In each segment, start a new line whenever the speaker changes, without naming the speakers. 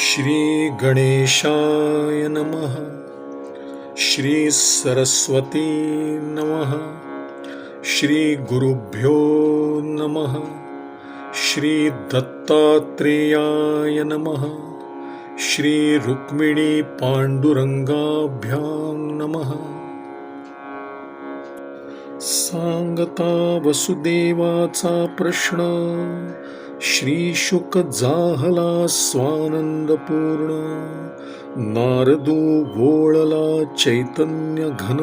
श्री गणेशाय नमः श्री सरस्वती नमः श्री गुरुभ्यो नमः श्री दत्तात्रेयाय नमः श्री रुक्मिणी पांडुरंगाभ्याम नमः। सांगता वसुदेवाचा प्रश्न श्रीशुक जाहला स्वानंदपूर्ण नारदो गोळला चैतन्य घन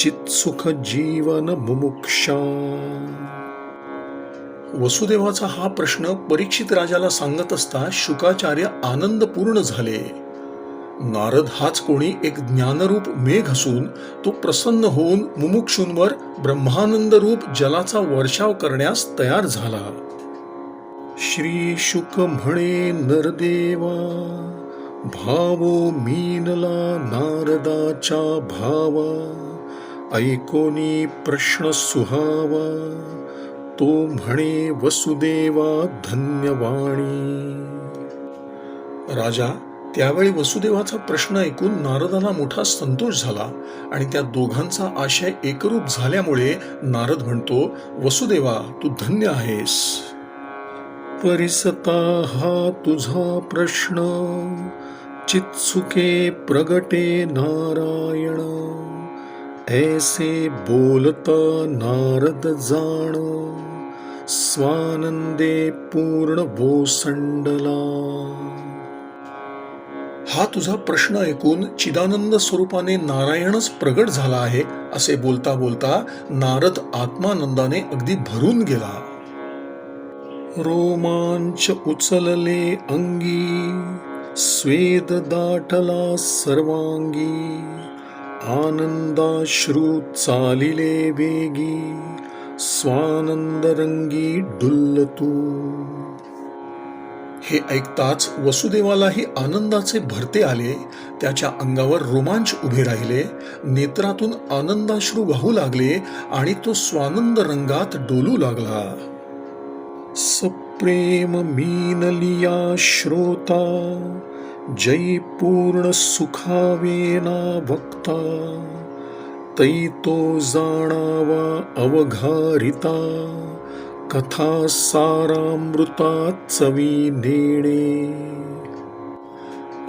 चित्सुख जीवन मुमुक्षा वसुदेवाचा हा प्रश्न परीक्षित राजाला सांगत असता शुकाचार्य आनंदपूर्ण झाले. नारद हाच कोणी एक ज्ञानरूप मेघ असून तो प्रसन्न होऊन मुमुक्षूंवर ब्रह्मानंद रूप जलाचा वर्षाव करण्यास तयार झाला. श्री शुक म्हणे नरदेवा भावो मीनला नारदाच्या भावा ऐकोनी प्रश्न सुहावा तो म्हणे वसुदेवा धन्यवाणी. राजा त्यावेळी वसुदेवाचा प्रश्न ऐकून नारदाला मोठा संतोष झाला आणि त्या दोघांचा आशय एकरूप झाल्यामुळे नारद म्हणतो वसुदेवा तू धन्य आहेस. परिसता हा तुझा प्रश्न. चित्सुके प्रगटे नारायण. ऐसे बोलता नारद जाण. स्वानंदे पूर्ण भोसंडला हा तुझा प्रश्न ऐकून चिदानंद स्वरूपाने नारायणच प्रगट झाला आहे असे बोलता बोलता नारद आत्मानंदाने अगदी भरून गेला. रोमांच उचलले अंगी स्वेद दाटला सर्वांगी आनंदाश्रू चालिले वेगी स्वानंद रंगी डुल्लतू हे ऐकताच वसुदेवालाही आनंदाचे भरते आले त्याच्या अंगावर रोमांच उभे राहिले नेत्रातून आनंदाश्रू वाहू लागले आणि तो स्वानंद रंगात डोलू लागला. सप्रेम मीनलिया श्रोता जय पूर्ण सुखावेना भक्ता तै तो जाणावा अवघारिता कथा सारामृता चवी नेणे।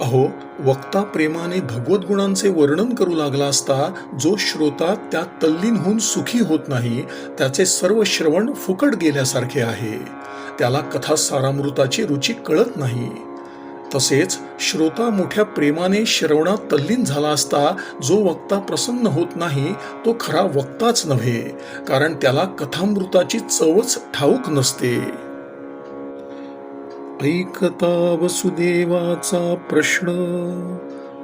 अहो वक्ता प्रेमाने भगवत गुणांचे वर्णन करू लागला असता जो श्रोता त्या तल्लीन होऊन सुखी होत नाही त्याचे सर्व श्रवण फुकट गेल्यासारखे आहे. त्याला कथा सारामृताची रुची कळत नाही. तसेच श्रोता मोठ्या प्रेमाने श्रवणात तल्लीन झाला असता जो वक्ता प्रसन्न होत नाही तो खरा वक्ताच नव्हे कारण त्याला कथामृताची चवच ठाऊक नसते. ऐकता वसुदेवाचा प्रश्न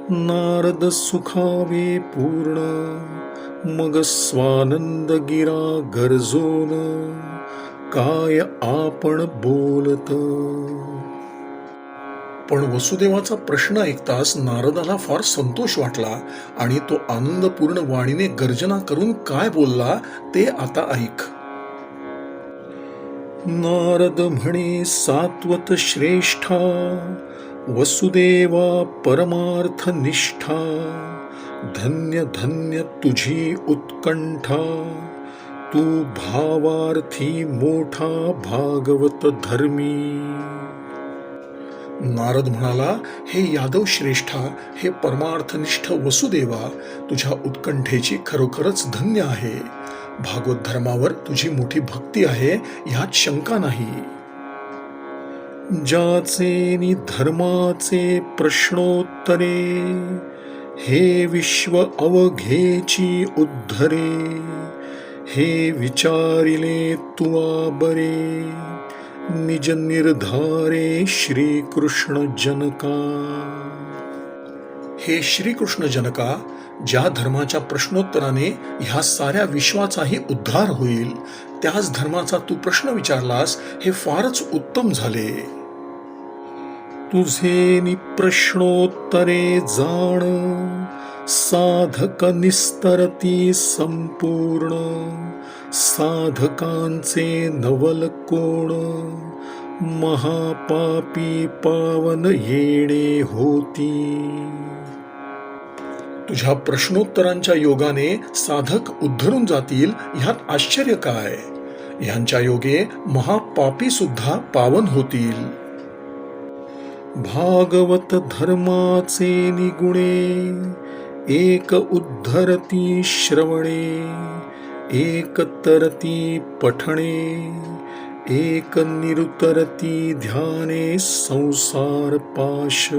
नारद सुखावे पूर्ण मग स्वानंद गिरा गरजोन काय आपण बोलत? पण वसुदेवाचा प्रश्न ऐकताच नारदाला फार संतोष वाटला आणि तो आनंदपूर्ण वाणीने गर्जना करून काय बोलला ते आता ऐक. नारद म्हणे सात्वत श्रेष्ठा वसुदेवा परमार्थ निष्ठा धन्य धन्य तुझी उत्कंठा. तू भावार्थी मोठा भागवत धर्मी. नारद म्हणाला हे यादव श्रेष्ठा हे परमार्थनिष्ठ वसुदेवा तुझ्या उत्कंठेची खरोखरच धन्य आहे. भागवत धर्मावर तुझी मोठी भक्ती आहे ह्यात शंका नाही. ज्याचे नि धर्माचे प्रश्नोत्तरे हे विश्व अवघेची उद्धरे. हे विचारिले तुवा बरे निज निर्धारे श्रीकृष्ण जनका. हे श्रीकृष्ण जनका ज्या धर्माच्या प्रश्नोत्तराने ह्या साऱ्या विश्वाचाही उद्धार होईल त्याच धर्माचा तू प्रश्न विचारलास हे फारच उत्तम झाले. तुझे नि प्रश्नोत्तरे जाण साधक निस्तरती संपूर्ण साधकांचे नवल कोण? महापापी पावन येणे होती. तुझ्या प्रश्नोत्तरांच्या योगाने साधक उद्धरून जातील ह्यात आश्चर्य काय? ह्यांच्या योगे महापापी सुद्धा पावन होतील. भागवत धर्माचे निगुणे एक उद्धरती श्रवणे एक तरती पठणे एक निरुतरती ध्याने संसार पाश.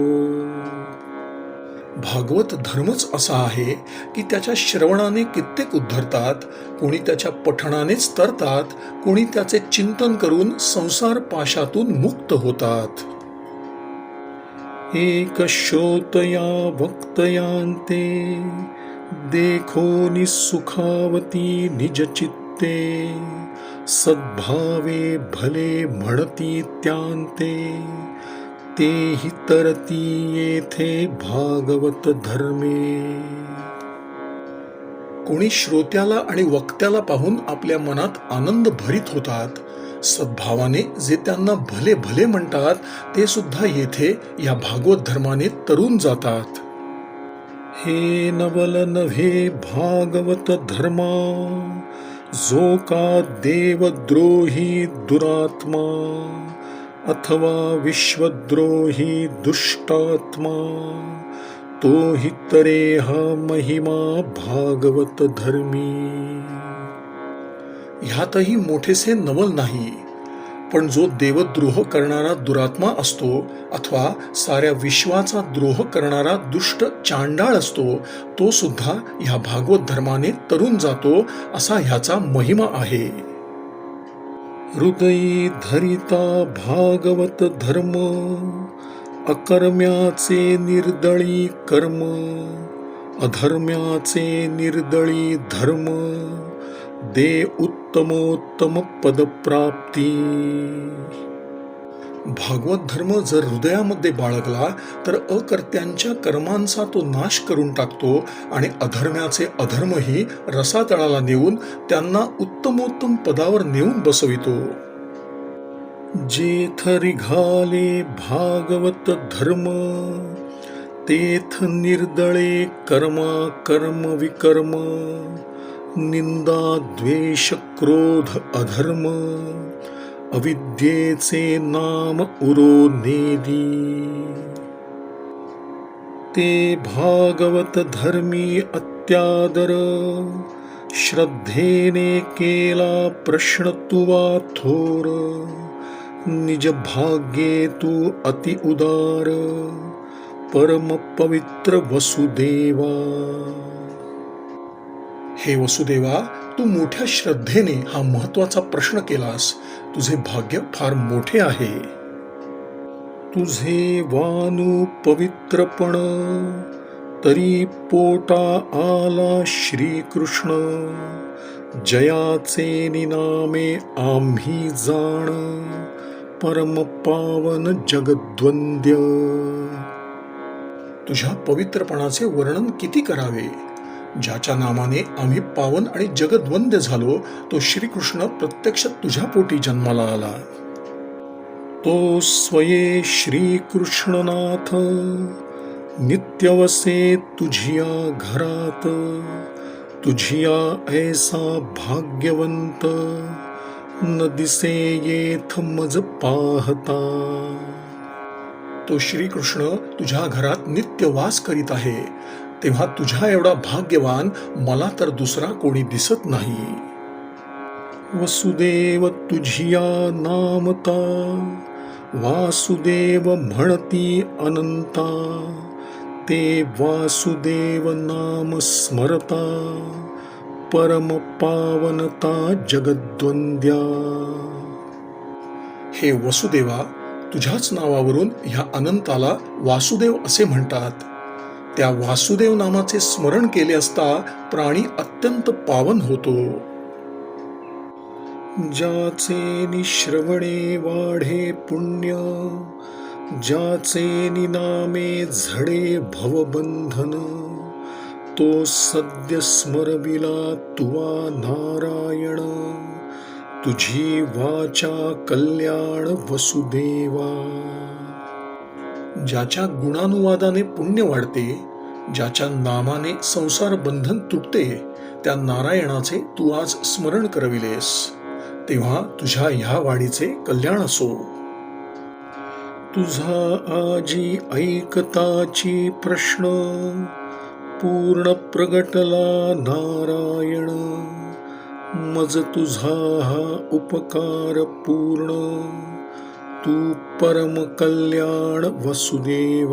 भागवत धर्मच असा आहे की त्याच्या श्रवणाने कित्येक उद्धरतात कोणी त्याच्या पठणानेच तरतात कोणी त्याचे चिंतन करून संसार पाशातून मुक्त होतात. एक श्रोतया देखो निसुखावती निजचित्ते सद्भावे भले म्हणती त्यांते हि तरती येथे भागवत धर्मे. कोणी श्रोत्याला आणि वक्त्याला पाहून आपल्या मनात आनंद भरीत होतात? सद्भावाने जे त्यांना भले भले म्हणतात ते सुद्धा येथे या भागवत धर्माने तरुण जातात. हे नवल नव्हे भागवत धर्मा जो का देवद्रोही दुरात्मा अथवा विश्वद्रोही दुष्टात्मा तो हि तरे हा महिमा भागवत धर्मी ह्यातही मोठेसे नवल नाही. पण जो देवद्रोह करणारा दुरात्मा असतो अथवा साऱ्या विश्वाचा द्रोह करणारा दुष्ट चांडाळ असतो तो सुद्धा ह्या भागवत धर्माने तरुण जातो असा ह्याचा महिमा आहे. हृदयी धरिता भागवत धर्म अकर्म्याचे निर्दळी कर्म अधर्म्याचे निर्दळी धर्म. दे उत्तमोत्तम पदप्राप्ती भागवत धर्म जर हृदयामध्ये बाळगला तर अकर्त्यांच्या कर्मांचा तो नाश करून टाकतो आणि अधर्म्याचे अधर्मही रसातळाला नेऊन त्यांना उत्तमोत्तम पदावर नेऊन बसवितो. जेथ रिघाले भागवत धर्म तेथ निर्दळे कर्मा कर्म विकर्म. निंदा द्वेष क्रोध अधर्म अविद्येचे नाम उरो नेदी। ते भागवत धर्मी अत्यादर श्रद्धेने केला प्रश्न तुवा थोर निज भाग्ये तू अति उदार परम पवित्र वसुदेवा। हे वसुदेवा तू मोठ्या श्रद्धेने हा महत्त्वाचा प्रश्न केलास. तुझे भाग्य फार मोठे आहे. तुझे वानु पवित्रपण तरी पोटा आला श्रीकृष्ण. जयाचे निनामे आम्ही जाण. परम पावन जगद्वंद्य. तुझ्या पवित्रपणाचे वर्णन किती करावे? ज्याच्या नामाने आम्ही पावन आणि जगद्वंद्य झालो तो श्रीकृष्ण प्रत्यक्ष तुझ्या पोटी जन्माला आला. तो स्वये श्रीकृष्णनाथ नित्यवसे तुझिया घरात तुझिया ऐसा भाग्यवंत न दिसे येथ मज पाहता. तो श्रीकृष्ण तुझ्या घरात नित्य वास करीत आहे. तेव्हा तुझ्या एवढा भाग्यवान मला तर दुसरा कोणी दिसत नाही. वसुदेव तुझिया नामता वासुदेव म्हणती अनंता ते वासुदेव नाम स्मरता परम पावनता जगद्वंद्या. हे वसुदेवा तुझ्याच नावावरून ह्या अनंताला वासुदेव असे म्हणतात. त्या वासुदेव नामाचे स्मरण केले असता प्राणी अत्यंत पावन होतो. ज्याचे निश्रवणे वाढे पुण्य ज्याचे निनामे झडे भवबंधन तो सद्य स्मरविला तुवा नारायण. तुझी वाचा कल्याण वसुदेवा. ज्याच्या गुणानुवादाने पुण्य वाढते ज्याच्या नामाने संसार बंधन तुटते त्या नारायणाचे तू आज स्मरण करविलेस. तेव्हा तुझ्या ह्या वाणीचे कल्याण असो. तुझा आजी ऐकताची प्रश्न पूर्ण प्रगटला नारायण. मज तुझा हा उपकार पूर्ण. तू परम कल्याण वसुदेवा.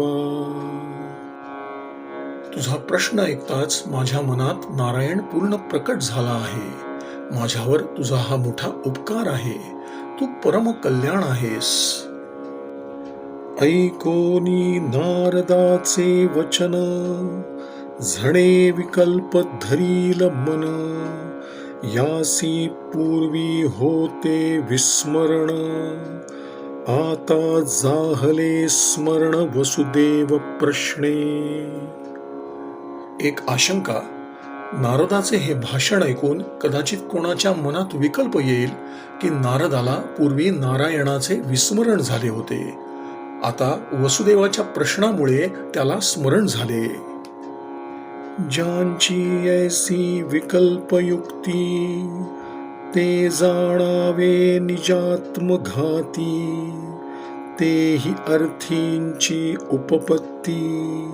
तुझा प्रश्न ऐकताच माझ्या मनात नारायण पूर्ण प्रकट झाला आहे. माझ्यावर तुझा हा मोठा उपकार आहे. तू परम कल्याण आहेस. ऐकोनी नारदाचे वचन. झणे विकल्प धरील मन. यासी पूर्वी होते विस्मरण. आता जाहले स्मरण वसुदेव प्रश्ने. एक आशंका नारदाचे हे भाषण ऐकून कदाचित कोणाच्या मनात विकल्प येईल की नारदाला पूर्वी नारायणाचे विस्मरण झाले होते. आता वसुदेवाच्या प्रश्नामुळे त्याला स्मरण झाले. ज्यांची ऐसी विकल्पयुक्ती ते जाणावे निजात्मघाती तेही अर्थींची उपपत्ती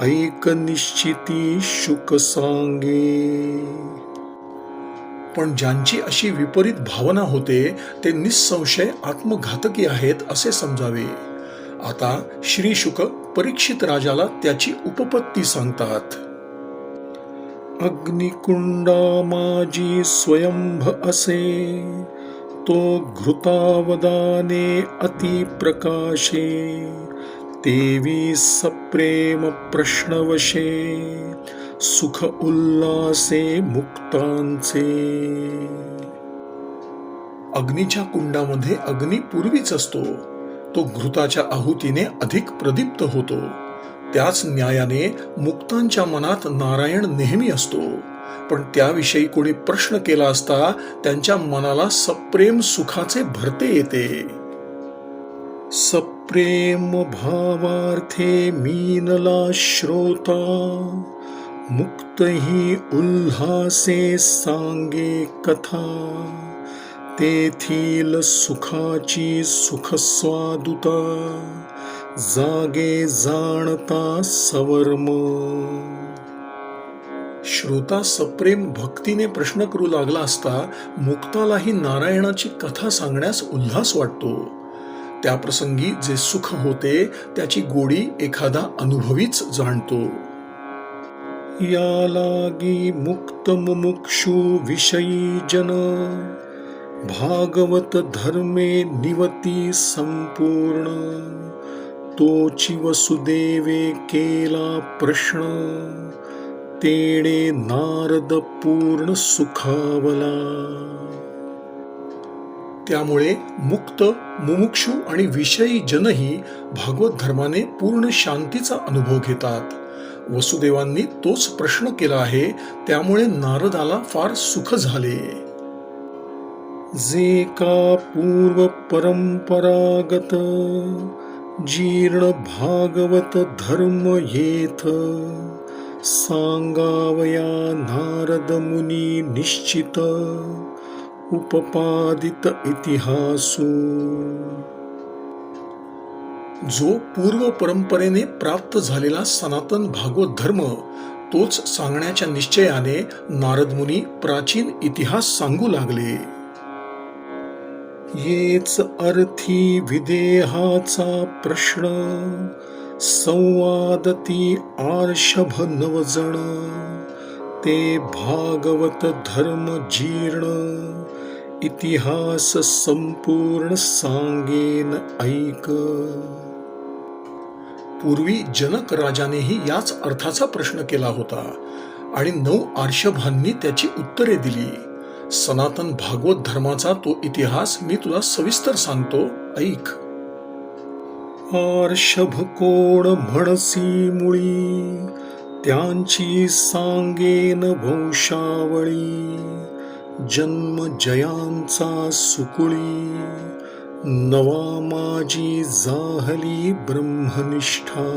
ऐक निश्चिती शुक सांगे. पण ज्यांची अशी विपरीत भावना होते ते निसंशय आत्मघातकी आहेत असे समजावे. आता श्री शुक परीक्षित राजाला त्याची उपपत्ती सांगतात. अग्निकुंडा माझी स्वयंभ असे तो घृतावदाने अतिप्रकाशे देवी सप्रेम प्रश्नवशे सुख उल्लासे मुक्तांचे. अग्नीच्या कुंडामध्ये अग्नी पूर्वीच असतो. तो घृताच्या आहुतीने अधिक प्रदीप्त होतो. त्याच न्यायाने मुक्तांच्या मनात नारायण नेहमी असतो. पण त्याविषयी कोणी प्रश्न केला असता त्यांच्या मनाला सप्रेम सुखाचे भरते येते. सप्रेम भावार्थे मीनला श्रोता मुक्त ही उल्हासे सांगे कथा तेथील सुखाची सुख स्वादुता जागे जाणता सवर्म. श्रोता सप्रेम भक्तीने प्रश्न करू लागला असता मुक्तालाही नारायणाची कथा सांगण्यास उल्हास वाटतो. त्या प्रसंगी जे सुख होते त्याची गोडी एखादा अनुभवीच जाणतो. या लागी मुक्त मुमुक्षु विषयी जन. भागवत धर्मे निवती संपूर्ण. तोची वसुदेवे केला प्रश्न तेणे नारद पूर्ण सुखावला. त्यामुळे मुक्त मुमुक्षू आणि विषयी जनही भागवत धर्माने पूर्ण शांतीचा अनुभव घेतात. वसुदेवांनी तोच प्रश्न केला आहे त्यामुळे नारदाला फार सुख झाले. जे का पूर्व परंपरागत जीर्ण भागवत धर्म येथ. सांगावया नारद मुनी निश्चित. उपपादित इतिहासू. जो पूर्व परंपरेने प्राप्त झालेला सनातन भागवत धर्म तोच सांगण्याच्या निश्चयाने नारद मुनी प्राचीन इतिहास सांगू लागले. येच अर्थी विदेहाचा प्रश्न संवादती आर्षभ नवजण ते भागवत धर्म जीर्ण इतिहास संपूर्ण सांगेन ऐक. पूर्वी जनक राजानेही याच अर्थाचा प्रश्न केला होता आणि नऊ आर्षभांनी त्याची उत्तरे दिली. सनातन भागवत धर्माचा तो इतिहास मी तुला सविस्तर सांगतो. ऐक. आर्षभ कोण म्हणसी मुळी त्यांची सांगेन वंशावळी जन्म जयांचा सुकुळी नवा माझी जाहली ब्रह्मनिष्ठा.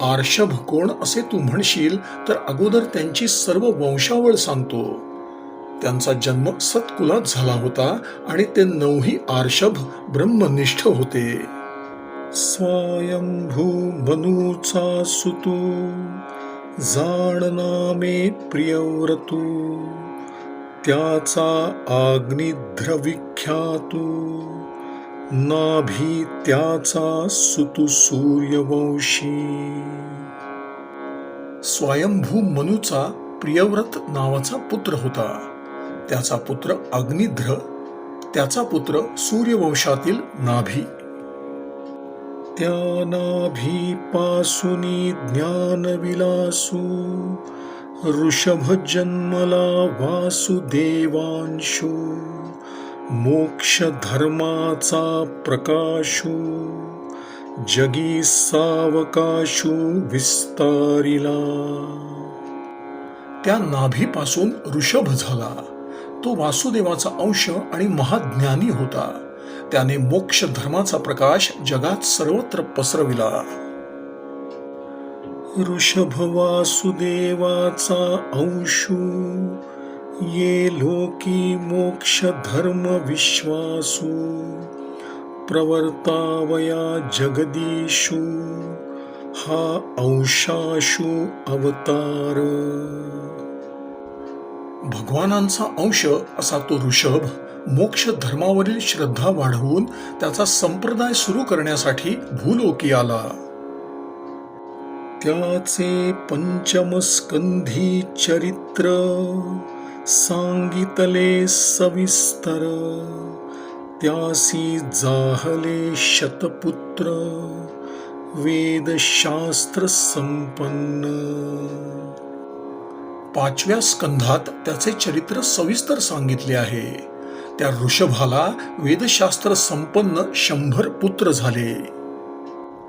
आर्षभ कोण असे तू म्हणशील तर अगोदर त्यांची सर्व वंशावळ सांगतो. त्यांचा जन्म सत्कुलात झाला होता आणि ते नऊही आर्षभ ब्रह्मनिष्ठ होते. स्वयंभू मनूचा सुतू जाणनामे प्रियव्रतू त्याचा आग्निध्र विख्यातू नाभी त्याचा सुतू सूर्यवंशी. स्वयंभू मनुचा प्रियव्रत नावाचा पुत्र होता. त्याचा पुत्र अग्निध्र त्याचा पुत्र सूर्यवंशातील नाभी. त्या नाभीपासुनी ज्ञानविलासू ऋषभ जन्मला वासुदेवांशू मोक्ष धर्माचा प्रकाशू जगी सावकाशू विस्तारिला. त्या नाभीपासून ऋषभ झाला. तो वासुदेवाचा अंश आणि महाज्ञानी होता. त्याने मोक्ष धर्माचा प्रकाश जगात सर्वत्र पसरविला. ऋषभ वासुदेवाचा अंशू ये लोकी मोक्ष धर्म विश्वासू प्रवर्तावया जगदीशू हा अंशाशु अवतार. भगवानांचा अंश असा तो ऋषभ मोक्ष धर्मावरील श्रद्धा वाढवून त्याचा संप्रदाय सुरू करण्यासाठी भूलोकी आला. त्याचे पंचमस्कंधी चरित्र सांगितले सविस्तर. त्यासी जाहले शतपुत्र वेदशास्त्र संपन्न. पाचव्या स्कंधात त्याचे चरित्र सविस्तर सांगितले आहे. त्या ऋषभाला वेदशास्त्र संपन्न शंभर पुत्र झाले.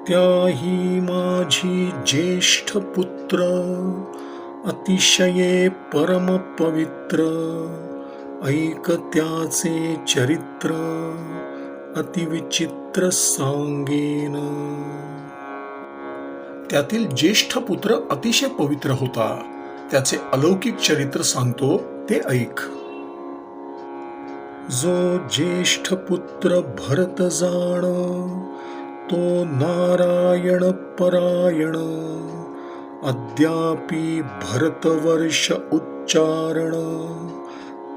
त्याही माझी ज्येष्ठ पुत्र अतिशये परम पवित्र ऐक त्याचे चरित्र अतिविचित्र सांगेन. त्यातील ज्येष्ठ पुत्र अतिशय पवित्र होता. त्याचे अलौकिक चरित्र सांगतो ते ऐक. जो ज्येष्ठ पुत्र भरत जाण तो नारायण परायण. अद्यापि भरतवर्ष उच्चारण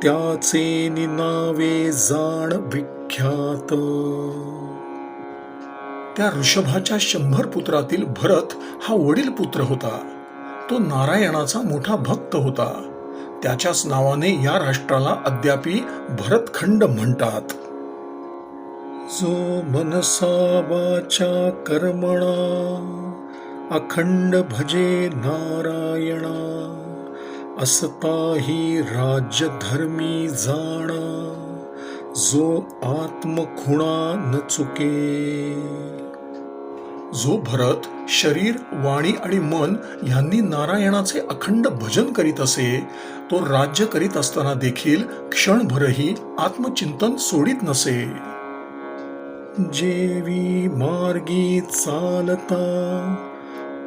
त्याचे निनावे जाण विख्यात. त्या ऋषभाच्या शंभर पुत्रातील भरत हा वडील पुत्र होता. तो नारायणाचा मोठा भक्त होता. त्याच्याच नावाने या राष्ट्राला अद्यापी भरतखंड म्हणतात. जो मनसा वाचा कर्मणा अखंड भजे नारायणा असताही राज्य धर्मी जाणा जो आत्मखुणा न चुके. जो भरत शरीर वाणी आणि मन यांनी नारायणाचे अखंड भजन करीत असे तो राज्य करीत असताना देखील क्षणभरही आत्मचिंतन सोडित नसे. जेवी मार्गी चालता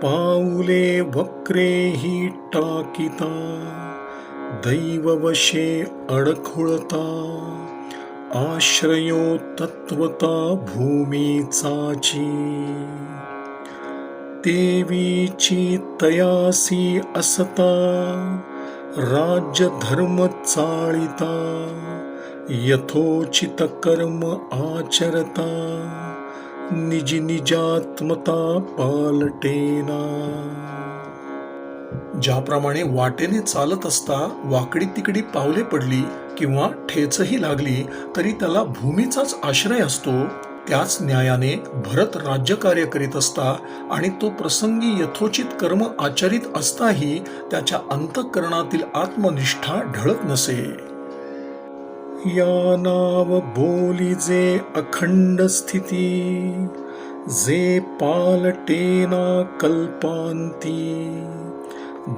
पाऊले वक्रेही टाकिता दैववशे अडखुळता आश्रयो तत्वता भूमीचाची. देवीची तयासी असता राज्य धर्म चाळिता यथोचित कर्म आचरता निज निजात्मता पालटेना. ज्याप्रमाणे वाटेने चालत असता वाकडी तिकडी पावले पडली किंवा ठेचही लागली तरी त्याला भूमीचाच आश्रय असतो. त्याच न्यायाने भरत राज्यकार्य करीत असता आणि तो प्रसंगी यथोचित कर्म आचरित असताही त्याच्या अंतःकरणातील आत्मनिष्ठा ढळत नसे. या नाव बोली जे अखंड स्थिती जे पालटेना कल्पांती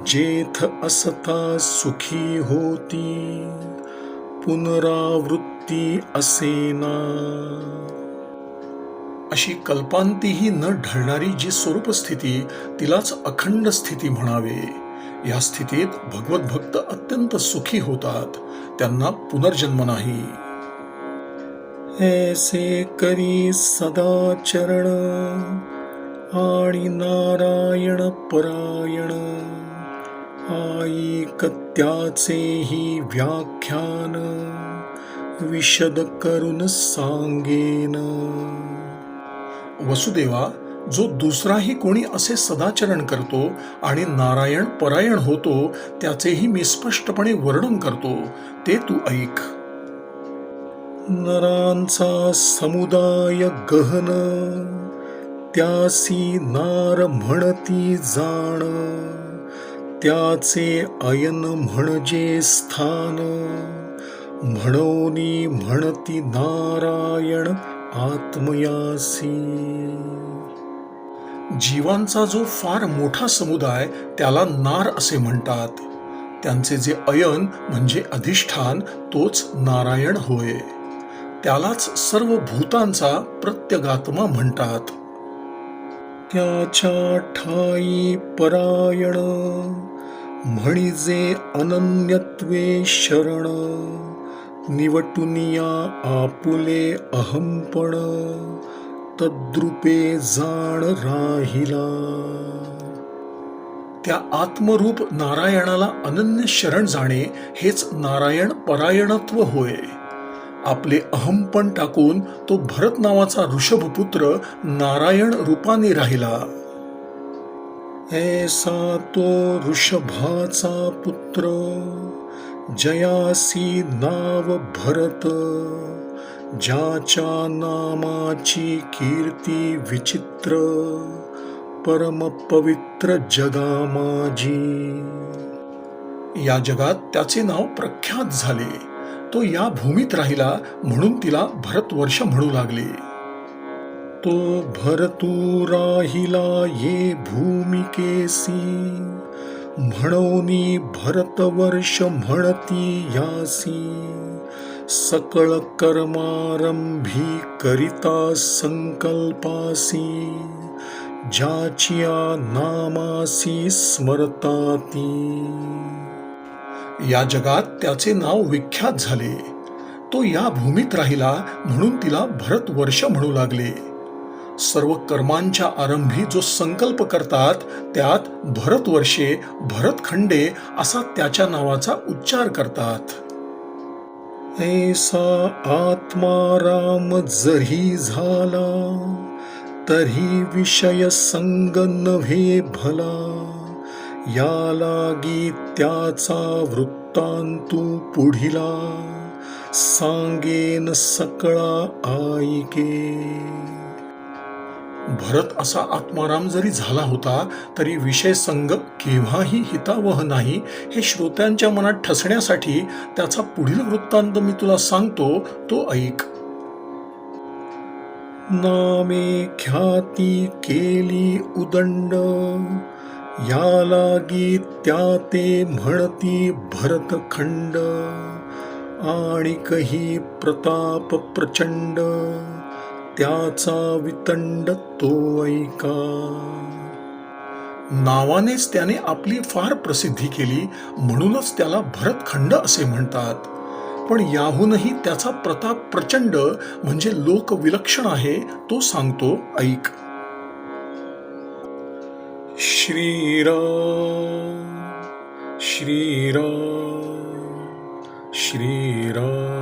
जेथ असता सुखी होती पुनरावृत्ती असेना. अशी कल्पांतीही न ढळणारी जी स्वरूप स्थिती तिलाच अखंड स्थिती म्हणावे. या स्थितीत भगवत भक्त अत्यंत सुखी होतात. त्यांना पुनर्जन्म नाही. ऐसे करी सदाचरण आणि नारायण परायण आई कत्याचे ही व्याख्यान विशद करून सांगेन. वसुदेवा जो दुसराही कोणी असे सदाचरण करतो आणि नारायण परायण होतो त्याचेही मी स्पष्टपणे वर्णन करतो. ते तू ऐक. नरांचा समुदाय गहन त्यासी नार म्हणती जाण त्याचे अयन म्हणजे स्थान म्हणोनी म्हणती नारायण आत्मयासी. जीवांचा जो फार मोठा समुदाय त्याला नार असे म्हणतात. त्यांचे जे अयन म्हणजे अधिष्ठान तोच नारायण होय. त्यालाच सर्व भूतांचा प्रत्यगात्मा म्हणतात. त्याच्या ठाई परायण म्हणजे अनन्यत्वे शरण. निवटुनिया आपुले अहंपण तद्रुपे जाण राहिला. त्या आत्मरूप नारायणाला अनन्य शरण जाणे हेच नारायण परायणत्व होय. आपले अहंपण टाकून तो भरत नावाचा ऋषभपुत्र नारायण रूपाने राहिला. ऐसा तो ऋषभाचा पुत्र. जयासी नाव भरत ज्याच्या नामाची कीर्ती विचित्र परम पवित्र जगा माझी. या जगात त्याचे नाव प्रख्यात झाले. तो या भूमीत राहिला म्हणून तिला भरतवर्ष म्हणू लागले. तो भरतू राहिला ये भूमिकेसी. म्हणोनी भरतवर्ष म्हणती यासी. सकळ कर्मारंभी करिता संकल्पासी. ज्याचिया नामासी स्मरताती. या जगात त्याचे नाव विख्यात झाले. तो या भूमीत राहिला म्हणून तिला भरत वर्ष म्हणू लागले. सर्व कर्मांच्या आरंभी जो संकल्प करतात त्यात भरतवर्षे भरतखंडे असा त्याच्या नावाचा उच्चार करतात. ऐसा आत्मा राम जरी झाला तरी विषय संग नव्हे भला. या लागी त्याचा वृत्तांतू पुढिला सांगेन सकळा आईके. भरत असा आत्माराम जरी झाला होता तरी विषय संग केव्हाही हितावह नाही हे श्रोत्यांच्या मनात ठसण्यासाठी त्याचा पुढील वृत्तांत मी तुला सांगतो तो ऐक. नामे ख्याती केली उदंड या लागी त्या ते म्हणती भरतखंड आणि कही प्रताप प्रचंड. त्याचा वितंड तो ऐका. नावानेच त्याने आपली फार प्रसिद्धी केली म्हणूनच त्याला भरतखंड असे म्हणतात. पण याहूनही त्याचा प्रताप प्रचंड म्हणजे लोक विलक्षण आहे तो सांगतो ऐक. श्रीराम श्रीराम श्रीराम.